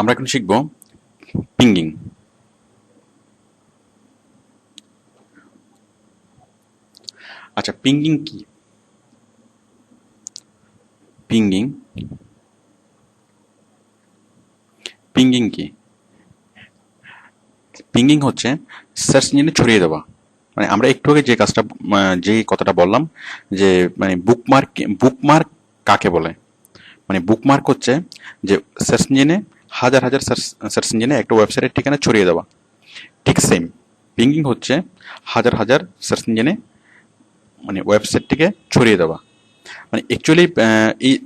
আমরা এখন শিখব পিঙ্গিং আচ্ছা পিঙ্গিং কি? পিঙ্গিং পিঙ্গিং কি? পিঙ্গিং হচ্ছে সার্চ ইঞ্জিনে ছড়িয়ে দেওয়া। মানে আমরা একটু আগে যে কাজটা যে কথাটা বললাম, যে মানে বুকমার্ক বুকমার্ক কাকে বলে? মানে বুকমার্ক হচ্ছে যে সার্চ ইঞ্জিনে হাজার হাজার সার্চ ইঞ্জিনে একটা ওয়েবসাইটের ঠিকানা ছড়িয়ে দেওয়া। ঠিক সেম পিঙ্গিং হচ্ছে হাজার হাজার সার্চ ইঞ্জিনে মানে ওয়েবসাইটটিকে ছড়িয়ে দেওয়া। মানে অ্যাকচুয়ালি এই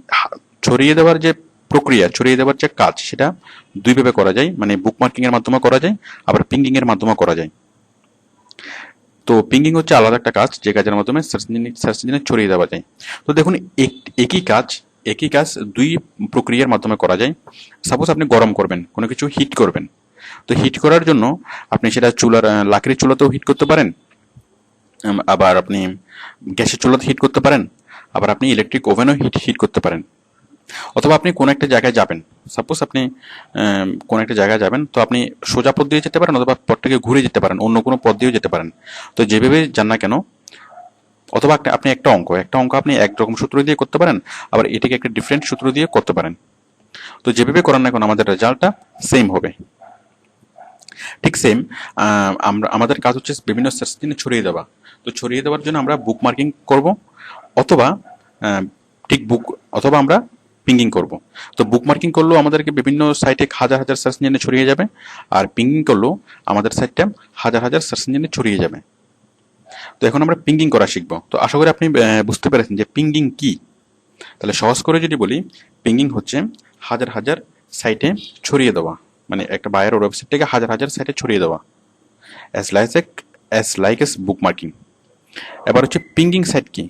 ছড়িয়ে দেওয়ার যে প্রক্রিয়া, ছড়িয়ে দেওয়ার যে কাজ, সেটা দুইভাবে করা যায়। মানে বুকমার্কিং এর মাধ্যমে করা যায়, আবার পিঙ্গিংয়ের মাধ্যমে করা যায়। তো পিঙ্গিং হচ্ছে আলাদা একটা কাজ, যে কাজের মাধ্যমে সার্চ ইঞ্জিনে সার্চ ইঞ্জিনে ছড়িয়ে দেওয়া যায়। তো দেখুন, এক- একই কাজ একই কাজ দুই প্রক্রিয়ার মাধ্যমে করা যায়। সাপোজ আপনি গরম করবেন, কোনো কিছু হিট করবেন। তো হিট করার জন্য আপনি সেটা চুলার লাকড়ির চুলাতেও হিট করতে পারেন। আবার আপনি গ্যাসের চুলাতে হিট করতে পারেন। আবার আপনি ইলেকট্রিক ওভেনও হিট হিট করতে পারেন। অথবা আপনি কোনো একটা জায়গায় যাবেন। সাপোজ আপনি কোনো একটা জায়গায় যাবেন, তো আপনি সোজা পথ দিয়ে যেতে পারেন অথবা পথ থেকে ঘুরে যেতে পারেন, অন্য কোনো পথ দিয়েও যেতে পারেন। তো যেভাবে যান না কেন অথবা আপনি একটা অঙ্ক একটা অঙ্ক আপনি একরকম সূত্র দিয়ে করতে পারেন, আবার এটিকে একটা ডিফারেন্ট সূত্র দিয়ে করতে পারেন। তো যেভাবে করেন না কেন, আমাদের রেজাল্টটা সেম হবে। ঠিক সেম আমরা আমাদের কাজ হচ্ছে বিভিন্ন ইঞ্জিনে ছড়িয়ে দেওয়া। তো ছড়িয়ে দেওয়ার জন্য আমরা বুক মার্কিং করব, অথবা ঠিক বুক অথবা আমরা পিঙ্গিং করব। তো বুক মার্কিং করলেও আমাদেরকে বিভিন্ন সাইটে হাজার হাজার সার্চ ইঞ্জিনে ছড়িয়ে যাবে, আর পিঙ্গিং করলেও আমাদের সাইটটা হাজার হাজার সার্চ ইঞ্জিনে ছড়িয়ে যাবে। তো এখন আমরা পিঙ্গিং করা শিখব। তো আশা করি আপনি বুঝতে পেরেছেন যে পিঙ্গিং কি। তাহলে সহজ করে যদি বলি পিঙ্গিং হচ্ছে হাজার হাজার সাইটে ছড়িয়ে দেওয়া। মানে একটা বায়ার ওয়েবসাইট থেকে হাজার হাজার সাইটে ছড়িয়ে দেওয়া। As like as like as bookmarking এবার হচ্ছে পিঙ্গিং সাইট কি।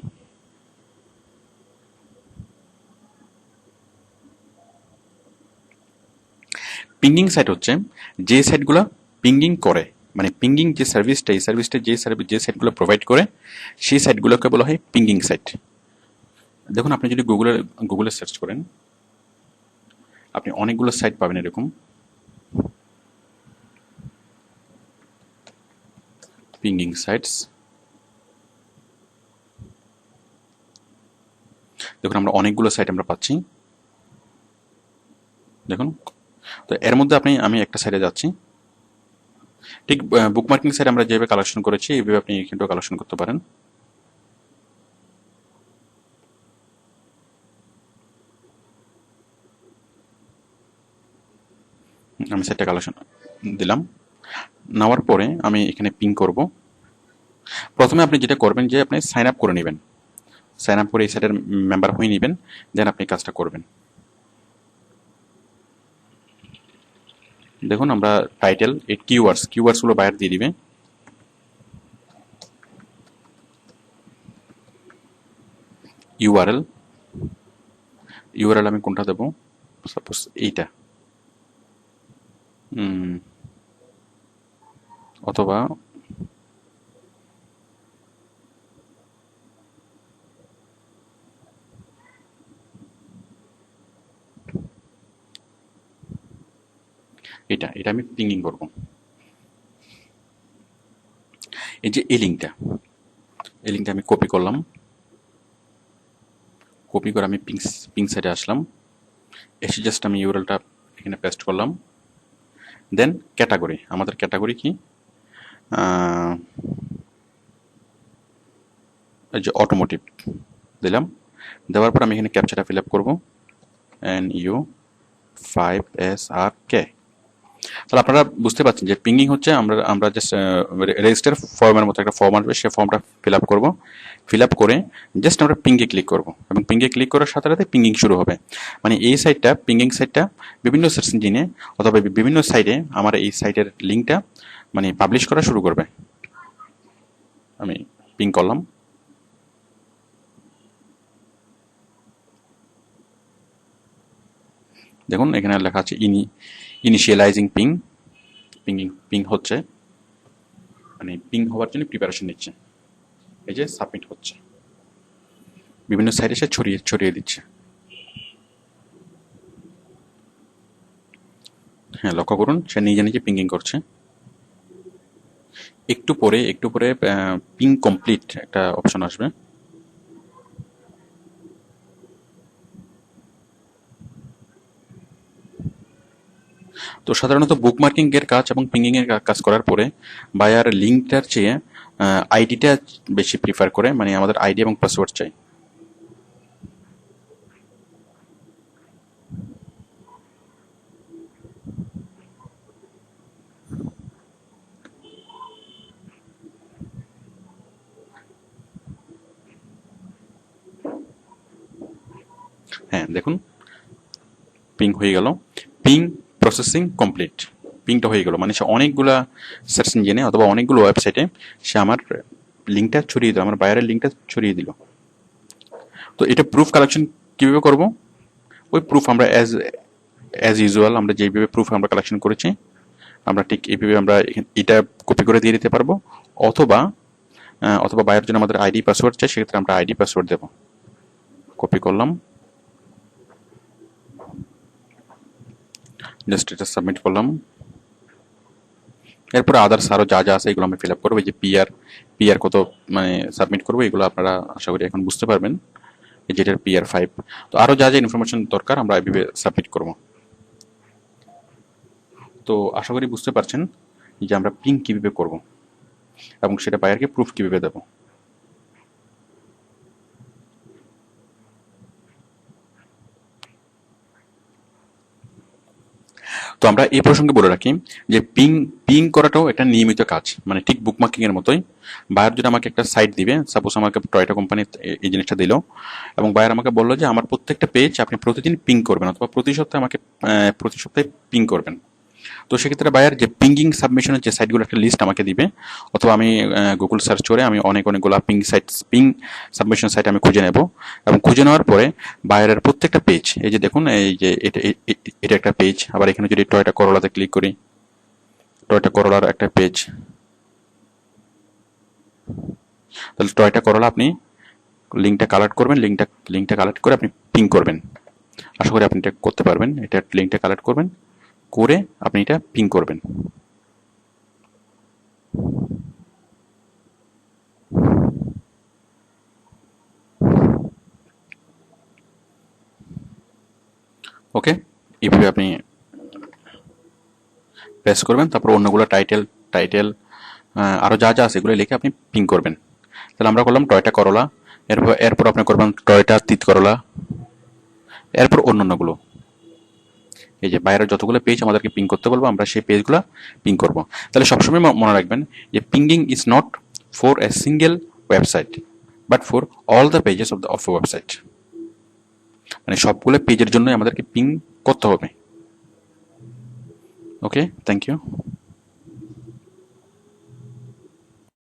পিঙ্গিং সাইট হচ্ছে যে সাইটগুলো পিঙ্গিং করে। মানে পিঙ্গিং যে সার্ভিসটা এই সার্ভিসটা যে সার্ভিস যে সাইটগুলো প্রোভাইড করে, সেই সাইটগুলোকে বলা হয় পিঙ্গিং সাইট দেখুন, আপনি যদি গুগলে গুগলে সার্চ করেন, আপনি অনেকগুলো সাইট পাবেন এরকম। পিঙ্গিং সাইটস দেখুন, আমরা অনেকগুলো সাইট আমরা পাচ্ছি। দেখুন, তো এর মধ্যে আপনি, আমি একটা সাইটে যাচ্ছি। ঠিক বুকমার্কিং সাইট আমরা যেভাবে কালেকশন করেছি, এইভাবে আপনি কিন্তু কালেকশন করতে পারেন। আমি সেটটা কালেকশন দিলাম। নেওয়ার পরে আমি এখানে পিং করব। প্রথমে আপনি যেটা করবেন যে আপনি সাইন আপ করে নেবেন। সাইন আপ করে এই সাইটের মেম্বার হয়ে নেবেন দেন আপনি কাজটা করবেন। দেখুন, আমরা টাইটেল এই কিওয়ার্ডস কিওয়ার্ডসগুলো বাইরে দিয়ে দিবে। ইউআরএল ইউআরএল আমি কোনটা দেবো? সাপোজ এইটা। অথবা এটা এটা আমি পিঙ্গিং করব। এই যে এই লিঙ্কটা এই লিঙ্কটা আমি কপি করলাম। কপি করে আমি পিং পিং সাইডে আসলাম। এসে জাস্ট আমি ইউরএলটা এখানে পেস্ট করলাম। দেন ক্যাটাগরি আমাদের ক্যাটাগরি কি? যে অটোমোটিভ দিলাম। দেওয়ার পর আমি এখানে ক্যাপচারটা ফিল আপ করব। N U five S R K তাহলে আপনারা বুঝতে পারছেন যে পিঙ্গিং হচ্ছে, আমরা আমরা জাস্ট রেজিস্টার ফর্মের মতো একটা ফর্ম আসবে সেই ফর্মটা ফিল আপ করব। ফিল আপ করে জাস্ট আমরা পিঙ্গে ক্লিক করব। এবং পিঙ্গে ক্লিক করার সাথে সাথে পিঙ্গিং শুরু হবে। মানে এই সাইটটা পিঙ্গিং সাইটটা বিভিন্ন সার্চ ইঞ্জিনে অথবা বিভিন্ন সাইটে আমার এই সাইটের লিঙ্কটা মানে পাবলিশ করা শুরু করবে। আমি পিং করলাম। দেখুন, এখানে লেখা আছে ইনি ইনিশিয়ালাইজিং পিং পিঙ্গিং পিং হচ্ছে মানে পিং হওয়ার জন্য প্রিপারেশন নিচ্ছে, এই যে সাবমিট হচ্ছে, বিভিন্ন সাইডে সে ছড়িয়ে ছড়িয়ে দিচ্ছে। হ্যাঁ লক্ষ্য করুন, সে নিজে নিজে পিঙ্গিং করছে। একটু পরে একটু পরে পিং কমপ্লিট একটা অপশন আসবে। তো সাধারণত বুকমার্কিং এর কাজ এবং পিঙ্গিং এর কাজ করার পরে বায়ার লিঙ্কটার চেয়ে আইডিটা বেশি প্রিফার করে মানে আমাদের আইডি এবং পাসওয়ার্ড চাই। হ্যাঁ দেখুন। পিং হয়ে গেল। পিং প্রসেসিং কমপ্লিট পিংটা হয়ে গেল। মানে সে অনেকগুলা সার্চ ইঞ্জিনে অথবা অনেকগুলো ওয়েবসাইটে সে আমার লিঙ্কটা ছড়িয়ে দিল, আমার বায়ারের লিঙ্কটা ছড়িয়ে দিল। তো এটা প্রুফ কালেকশন কীভাবে করব? ওই প্রুফ আমরা অ্যাজ অ্যাজ ইউজুয়াল আমরা যেভাবে প্রুফ আমরা কালেকশন করেছি, আমরা ঠিক এইভাবে আমরা এটা কপি করে দিয়ে দিতে পারব। অথবা অথবা বায়ার জন্য আমাদের আইডি পাসওয়ার্ড চাই, সেক্ষেত্রে আমরা আইডি পাসওয়ার্ড দেবো। কপি করলাম। জাস্ট এটা সাবমিট করলাম। এরপরে আদার্স আরও যা যা আছে এগুলো আমি ফিল আপ করব। এই যে পিআর পিআর কত মানে সাবমিট করব, এগুলো আপনারা আশা করি এখন বুঝতে পারবেন। যেটার পিআর ফাইভ তো আরও যা যা ইনফরমেশন দরকার আমরা এইভাবে সাবমিট করব। তো আশা করি বুঝতে পারছেন যে আমরা পিং কীভাবে করব এবং সেটা বায়ারকে প্রুফ কীভাবে দেবো। তো আমরা এই প্রসঙ্গে বলে রাখি যে পিং পিং করাটাও একটা নিয়মিত কাজ। মানে ঠিক বুকমার্কিং এর মতোই। বায়ার যদি আমাকে একটা সাইট দিবে সাপোজ আমাকে টয়টা কোম্পানি এই জিনিসটা দিল, এবং বায়ার আমাকে বলল যে, আমার প্রত্যেকটা পেজ আপনি প্রতিদিন পিং করবেন অথবা প্রতি সপ্তাহে আমাকে প্রতি সপ্তাহে পিং করবেন। তো সেক্ষেত্রে বায়ার যে পিঙ্গিং সাবমিশনের যে সাইটগুলো একটা লিস্ট আমাকে দিবে। অথবা আমি গুগল সার্চ করে আমি অনেক অনেকগুলো ping site ping submission site আমি খুঁজে নেব। এবং খুঁজে নেওয়ার পরে বায়ারের প্রত্যেকটা পেজ এই যে দেখুন, এই যে এটা এটা একটা পেজ আবার এখানে যদি টয়টা করলাতে ক্লিক করি টয়টা করলার একটা পেজ তাহলে টয়টা করলা আপনি লিঙ্কটা কালেক্ট করবেন লিঙ্কটা লিঙ্কটা কালেক্ট করে আপনি পিং করবেন। আশা করি আপনি এটা করতে পারবেন, এটা লিঙ্কটা কালেক্ট করবেন। করে আপনি এটা পিং করবেন। ওকে এইভাবে আপনি প্রেস করবেন, তারপর অন্যগুলো টাইটেল টাইটেল আরও যা যা আছে এগুলো লিখে আপনি পিং করবেন। তাহলে আমরা করলাম টয়টা করলা, এরপর এরপর আপনি করবেন টয়টা তিত করলা, এরপর অন্যান্যগুলো। এই যে বাইরের যতগুলো পেজ আমাদেরকে পিং করতে বলব, আমরা সেই পেজগুলো পিং করব। তাহলে সবসময় মনে রাখবেন যে pinging is not for a single website but for all the pages of the of website মানে সবগুলো পেজের জন্যই আমাদেরকে পিং করতে হবে। Okay thank you